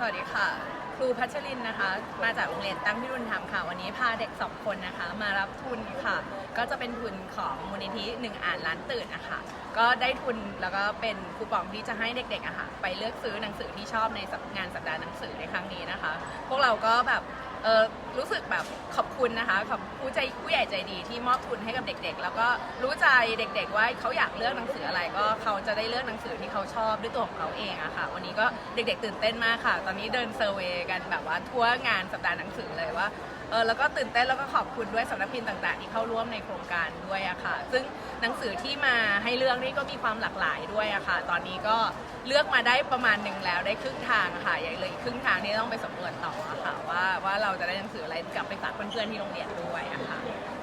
สวัสดีค่ะ ครูพัชรินนะคะ มาจากโรงเรียนตั้งพิรุณธรรมค่ะ วันนี้พาเด็กสองคนนะคะ มารับทุนค่ะ ก็จะเป็นทุนของมูลนิธิหนึ่งอ่านล้านตื่นนะคะ ก็ได้ทุนแล้วก็เป็นคูปองที่จะให้เด็กๆอะค่ะ ไปเลือกซื้อหนังสือที่ชอบในงานสัปดาห์หนังสือในครั้งนี้นะคะ พวกเราก็แบบ ออรู้สึกแบบขอบคุณนะคะขอบผู้ใจผู้ใหญ่ใจดีที่มอบทุนให้กับเด็กๆ แล้วก็รู้ใจเด็ก ๆ ว่าเขาอยากเลือกหนังสืออะไรก็เขาจะได้เลือกหนังสือที่เขาชอบด้วยตัวของเขาเองอะค่ะ วันนี้ก็เด็กๆ ตื่นเต้นมากค่ะ ตอนนี้เดินเซอร์เวย์กันแบบว่าทั่วงานสัปดาห์หนังสือเลยว่าเออแล้วก็ตื่นเต้นแล้วก็ขอบคุณด้วยสำนักพิมพ์ต่างๆ ที่เข้าร่วมในโครงการด้วยอะค่ะ ซึ่งหนังสือที่มาให้เลือกนี่ก็มีความหลากหลายด้วยอะค่ะ ตอนนี้ก็เลือกมาได้ประมาณหนึ่งแล้วได้ครึ่งทางอะค่ะย่างเหลยครึ่งทางนี่ต้องไปสำรวจต่ออะค่ะว่าว่าเราจะได้หนังสืออะไรกลับไปฝากเพื่อนๆที่โรงเรียนด้วยอะค่ะ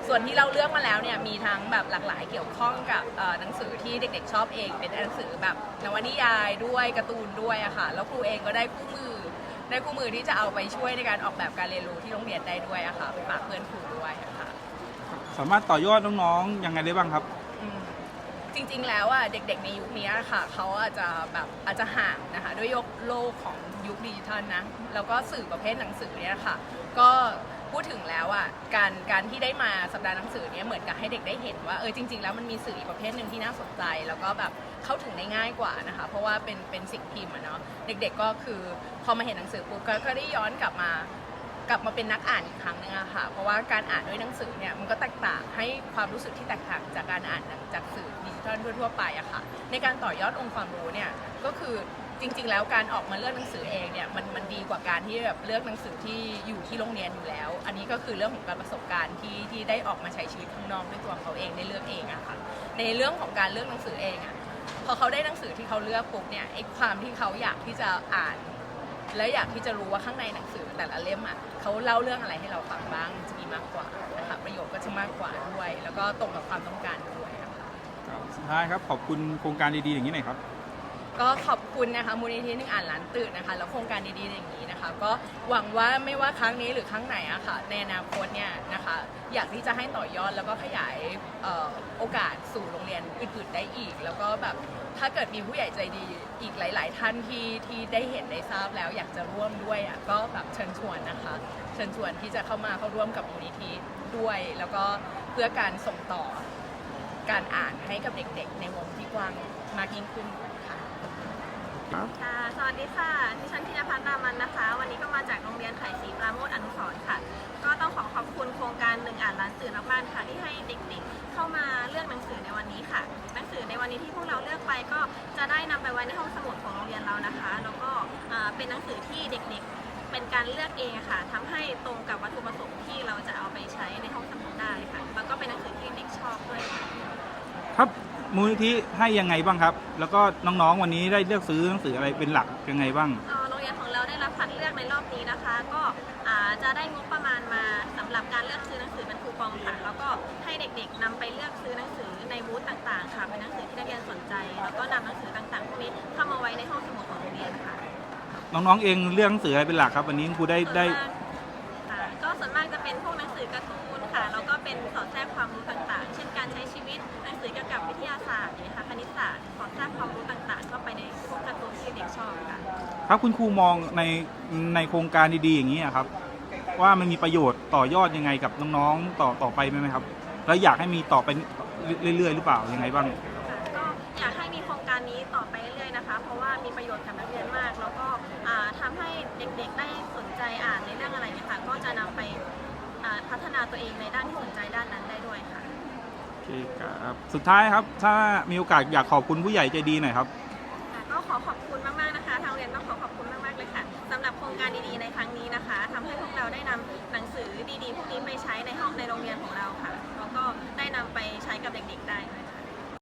ส่วนที่เราเลือกมาแล้วเนี่ยมีทั้งแบบหลากหลายเกี่ยวข้องกับหนังสือที่เด็กๆชอบเอง เป็นหนังสือแบบนวนิยายด้วยการ์ตูนด้วยอะค่ะแล้วครูเองก็ได้คู่มือได้คู่มือที่จะเอาไปช่วยในการออกแบบการเรียนรู้ที่โรงเรียนได้ด้วยอะค่ะไปฝากเพื่อนครูด้วยอะค่ะสามารถต่อยอดน้องๆยังไงได้บ้างครับ จริงๆ แล้วอะเด็กๆ ในยุคนี้ค่ะเขาอาจจะแบบอาจจะห่างนะคะด้วยยกโลกของยุคดิจิทัลนะแล้วก็สื่อประเภทหนังสือเนี่ยค่ะ ก็พูดถึงแล้วอะการการที่ได้มาสัปดาห์หนังสือเนี่ยเหมือนกับให้เด็กได้เห็นว่าเออจริง ๆ แล้วมันมีสื่ออีกประเภทหนึ่งที่น่าสนใจ แล้วก็แบบเข้าถึงได้ง่ายกว่านะคะ เพราะว่าเป็นเป็นสิ่งพิมพ์อะเนาะเด็ก ๆ ก็คือพอมาเห็นหนังสือปุ๊บก็ได้ย้อนกลับมากลับมาเป็นนักอ่านอีกครั้งหนึงอะค่ะ เพราะว่าการอ่านด้วยหนังสือเนี่ยมันก็แตกต่างให้ความรู้สึกที่แตกต่างจากการอ่านจากสื่อ ดิจิทัลทั่วๆไปอะค่ะ ในการต่อยอดองค์ความรู้เนี่ยก็คือจริง ๆ แล้วการออกมาเลือกหนังสือเองเนี่ยมันมันดีกว่าการที่แบบเลือกหนังสือที่อยู่ที่โรงเรียนอยู่แล้ว อันนี้ก็คือเรื่องของการประสบการณ์ที่ที่ได้ออกมาใช้ชีวิตข้างนอกด้วยตัวเขาเองได้เลือกเองอะค่ะในเรื่องของการเลือกหนังสือเองอะพอเขาได้หนังสือที่เขาเลือกปุ๊บเนี่ยไอ้ความที่เขาอยากที่จะอ่าน และอยากที่จะรู้ว่าข้างในหนังสือแต่ละเล่มอะเขาเล่าเรื่องอะไรให้เราฟังบ้างจะมีมากกว่านะคะประโยชน์ก็จะมากกว่าด้วย แล้วก็ตรงกับความต้องการด้วย สุดท้ายครับขอบคุณโครงการดีๆอย่างนี้หน่อยครับ ก็ขอบคุณนะคะมูลนิธิหนึ่งอ่านล้านตื่นนะคะแล้วโครงการดีๆอย่างนี้นะคะ ก็หวังว่าไม่ว่าครั้งนี้หรือครั้งไหนอะค่ะในอนาคตเนี่ยนะคะ อยากที่จะให้ต่อยอดแล้วก็ขยายเอ่อโอกาสสู่โรงเรียนอื่นๆได้อีก แล้วก็แบบถ้าเกิดมีผู้ใหญ่ใจดีอีกหลาย ๆ ท่านที่ที่ได้เห็นได้ทราบแล้วอยากจะร่วมด้วยอะก็แบบเชิญชวนนะคะ เชิญชวนที่จะเข้ามาเข้าร่วมกับมูลนิธิด้วย แล้วก็เพื่อการส่งต่อ การอ่านให้กับเด็กๆ ในวงที่กว้างมากยิ่งขึ้นค่ะ ค่ะ สวัสดีค่ะ ดิฉันธินพัฒน์รามันนะคะ วันนี้ก็มาจากโรงเรียนไข่ศรีปราโมทอนุสรณ์ค่ะ ก็ต้องขอขอบคุณโครงการหนึ่งอ่านร้านสื่อมากๆค่ะ ที่ให้เด็กๆ เข้ามาเลือกหนังสือในวันนี้ค่ะ หนังสือในวันนี้ที่พวกเราเลือกไปก็จะได้นำไปไว้ในห้องสมุดของโรงเรียนเรานะคะ แล้วก็อ่าเป็นหนังสือที่เด็กๆ เป็นการเลือกเองอะค่ะทำให้ตรงกับวัตถุประสงค์ที่เราจะเอาไปใช้ในห้องสมุดได้ค่ะ แล้วก็เป็นหนังสือที่เด็กชอบด้วยค่ะ ครับมูลนิธิให้ยังไงบ้างครับ แล้วก็น้องๆวันนี้ได้เลือกซื้อหนังสืออะไรเป็นหลักยังไงบ้างเอ่อโรงเรียนของเราได้รับคัดเลือกในรอบนี้นะคะ ก็อ่าจะได้งบประมาณมาสำหรับการเลือกซื้อหนังสือเป็นคูปองค่ะ แล้วก็ให้เด็กๆนำไปเลือกซื้อหนังสือในบูธต่างๆ ค่ะ เป็นหนังสือที่นักเรียนสนใจ แล้วก็นำหนังสือต่างๆพวกนี้เข้ามาไว้ในห้องสมุด น้องๆเองเลือกหนังสืออะไรเป็นหลักครับ วันนี้ครูได้ส่วนได้มากค่ะก็ส่วนมากจะเป็นพวกหนังสือการ์ตูนค่ะ แล้วก็เป็นสอดแทรกความรู้ต่างๆ เช่นการใช้ชีวิต หนังสือเกี่ยวกับวิทยาศาสตร์อย่างเงี้ยค่ะ คณิตศาสตร์ สอดแทรกความรู้ต่างๆ เข้าไปในพวกการ์ตูนที่เด็กชอบค่ะ ครับคุณครูมองในในโครงการดีๆอย่างนี้อะครับ ว่ามันมีประโยชน์ต่อยอดยังไงกับน้องๆต่อต่อไปไหมครับ แล้วอยากให้มีต่อไปเรื่อยๆหรือเปล่ายังไงบ้าง ค่ะก็อยากให้มีโครงการนี้ต่อไปเรื่อยๆนะคะ เพราะว่า ได้สนใจอ่านในเรื่องอะไรเนี่ยค่ะ ก็จะนำไปอ่าพัฒนาตัวเองในด้านที่สนใจด้านนั้นได้ด้วยค่ะ โอเคครับ สุดท้ายครับ ถ้ามีโอกาสอยากขอบคุณผู้ใหญ่ใจดีหน่อยครับ ค่ะก็ขอขอบคุณมาก ๆ นะคะ ทางเรียนต้องขอขอบคุณมาก ๆ เลยค่ะสำหรับโครงการดี ๆ ในครั้งนี้นะคะทำให้พวกเราได้นำหนังสือดี ๆ พวกนี้ไปใช้ในห้องในโรงเรียนของเราค่ะ แล้วก็ได้นำไปใช้กับเด็ก ๆ ได้